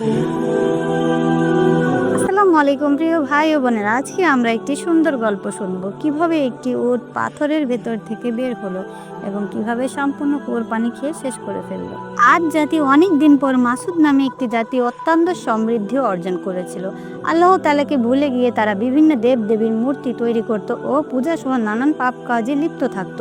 Ooh. আলাইকুম প্রিয় ভাই ও বোনেরা, আজকে আমরা একটি সুন্দর গল্প শুনব। কীভাবে একটি উট পাথরের ভেতর থেকে বের হলো এবং কীভাবে সম্পূর্ণ কুয়োর পানি খেয়ে শেষ করে ফেলল। আজ জাতি অনেক দিন পর মাসুদ নামে একটি জাতি অত্যন্ত সমৃদ্ধি অর্জন করেছিল। আল্লাহ তালাকে ভুলে গিয়ে তারা বিভিন্ন দেব দেবীর মূর্তি তৈরি করত ও পূজা সহ নানান পাপ কাজে লিপ্ত থাকত।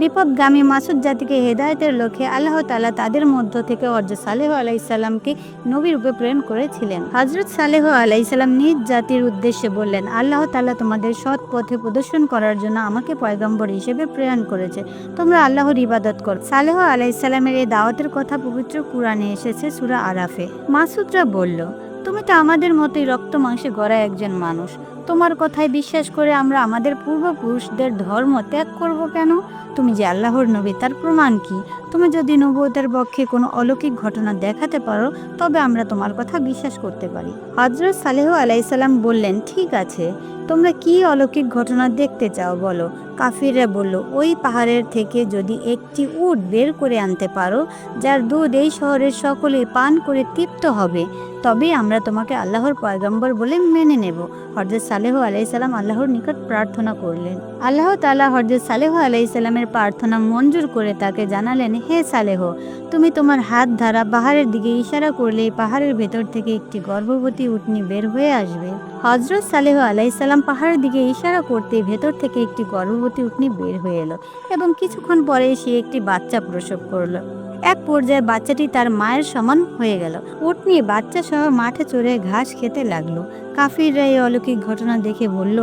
বিপদগামী মাসুদ জাতিকে হেদায়তের লক্ষ্যে আল্লাহ তালা তাদের মধ্য থেকে অর্জ সালেহ আলাইসাল্লামকে নবী রূপে প্রেরণ করেছিলেন। হজরত সালেহ আলাইসাল্লাম নিজ জাতির উদ্দেশ্যে বললেন, আল্লাহ তালা তোমাদের সৎ পথে প্রদর্শন করার জন্য আমাকে পয়গম্বর হিসেবে প্রেরণ করেছে। তোমরা আল্লাহর ইবাদত করো। সালেহ আলাইসাল্লামের এই দাওয়াতের কথা পবিত্র কুরআনে এসেছে সুরা আরাফে। মাসুদরা বলল, তুমি তো আমাদের মতোই রক্ত মাংসে গড়া একজন মানুষ। তোমার কথায় বিশ্বাস করে আমরা আমাদের পূর্বপুরুষদের ধর্ম ত্যাগ করব কেন? তুমি যে আল্লাহর নবী, তার প্রমাণ কি? তুমি যদি নবুয়তের পক্ষে কোনো অলৌকিক ঘটনা দেখাতে পারো, তবে আমরা তোমার কথা বিশ্বাস করতে পারি। হজরত সালেহ আলাইসাল্লাম বললেন, ঠিক আছে, তোমরা কি অলৌকিক ঘটনা দেখতে চাও বলো? কাফিররা বলল, ওই পাহাড়ের থেকে যদি একটি উট বের করে আনতে পারো, যার দুধ এই শহরের সকলে পান করে তৃপ্ত হবে, তবে আমরা তোমাকে আল্লাহর পয়গম্বর বলে মেনে নেব। হরজত সালেহ আলাইসাল্লাম আল্লাহর নিকট প্রার্থনা করলেন। আল্লাহ তালা হরজত সালেহ আলাইসাল্লামের প্রার্থনা মঞ্জুর করে তাকে জানালেন, হে সালেহ, তুমি তোমার হাত ধারা পাহাড়ের দিকে ইশারা করলে পাহাড়ের ভেতর থেকে একটি গর্ভবতী উটনি বের হয়ে আসবে। হজরত সালেহ আলাইসাল্লাম পাহাড়ের দিকে ইশারা করতে ভেতর থেকে একটি গর্ভবতী উটনি বের হয়ে এলো এবং কিছুক্ষণ পরে সে একটি বাচ্চা প্রসব করল। এক পর্যায়ে বাচ্চাটি তার মায়ের সমান হয়ে গেল। উটনি বাচ্চা সহ মাঠে চড়ে ঘাস খেতে লাগল। কাফিররা এই অলৌকিক ঘটনা দেখে বলল,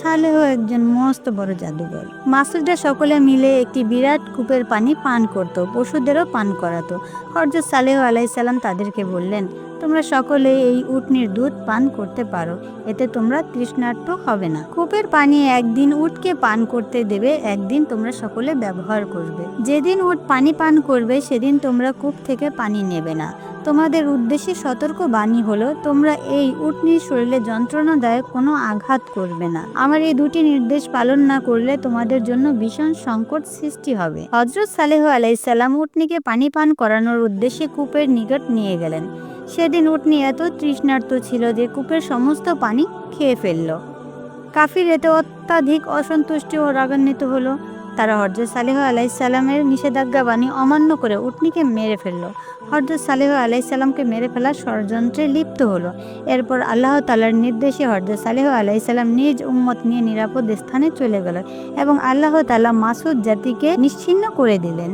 সালেহ একজন মস্ত বড় জাদুঘর। মাসুদরা সকলে মিলে একটি বিরাট কূপের পানি পান করত, পশুদেরও পান করাতো। হরজত সালেহ আলাইসাল্লাম তাদেরকে বললেন, তোমরা সকলে এই উটনির দুধ পান করতে পারো, এতে তোমরা তৃষ্ণার্ত হবে না। কূপের পানি একদিন উটকে পান করতে দেবে, একদিন তোমরা সকলে ব্যবহার করবে। যেদিন উট পানি পান করবে, সেদিন তোমরা কূপ থেকে পানি নেবে না। তোমাদের উদ্দেশ্যে সতর্ক বাণী হলো, তোমরা এই উটনির শরীরে যন্ত্রণাদায়ক কোনো আঘাত করবে না। আমার এই দুটি নির্দেশ পালন না করলে তোমাদের জন্য ভীষণ সংকট সৃষ্টি হবে। হজরত সালেহ আলাইসাল্লাম উটনিকে পানি পান করানোর উদ্দেশ্যে কূপের নিকট নিয়ে গেলেন। সেদিন উটনি এত তৃষ্ণার্ত ছিল যে কূপের সমস্ত পানি খেয়ে ফেলল। কাফির এতে অত্যাধিক অসন্তুষ্টি ও রাগান্বিত হলো। তারা হরজত সালেহ আলাইসাল্লামের নিষেধাজ্ঞা বাণী অমান্য করে উটনিকে মেরে ফেলল। হরজত সালেহ আলাইসাল্লামকে মেরে ফেলার ষড়যন্ত্রে লিপ্ত হলো। এরপর আল্লাহ তালার নির্দেশে হরজত সালেহ আলাইসাল্লাম নিজ উম্মত নিয়ে নিরাপদ স্থানে চলে গেল এবং আল্লাহ তালা মাসুদ জাতিকে নিশ্চিন্ন করে দিলেন।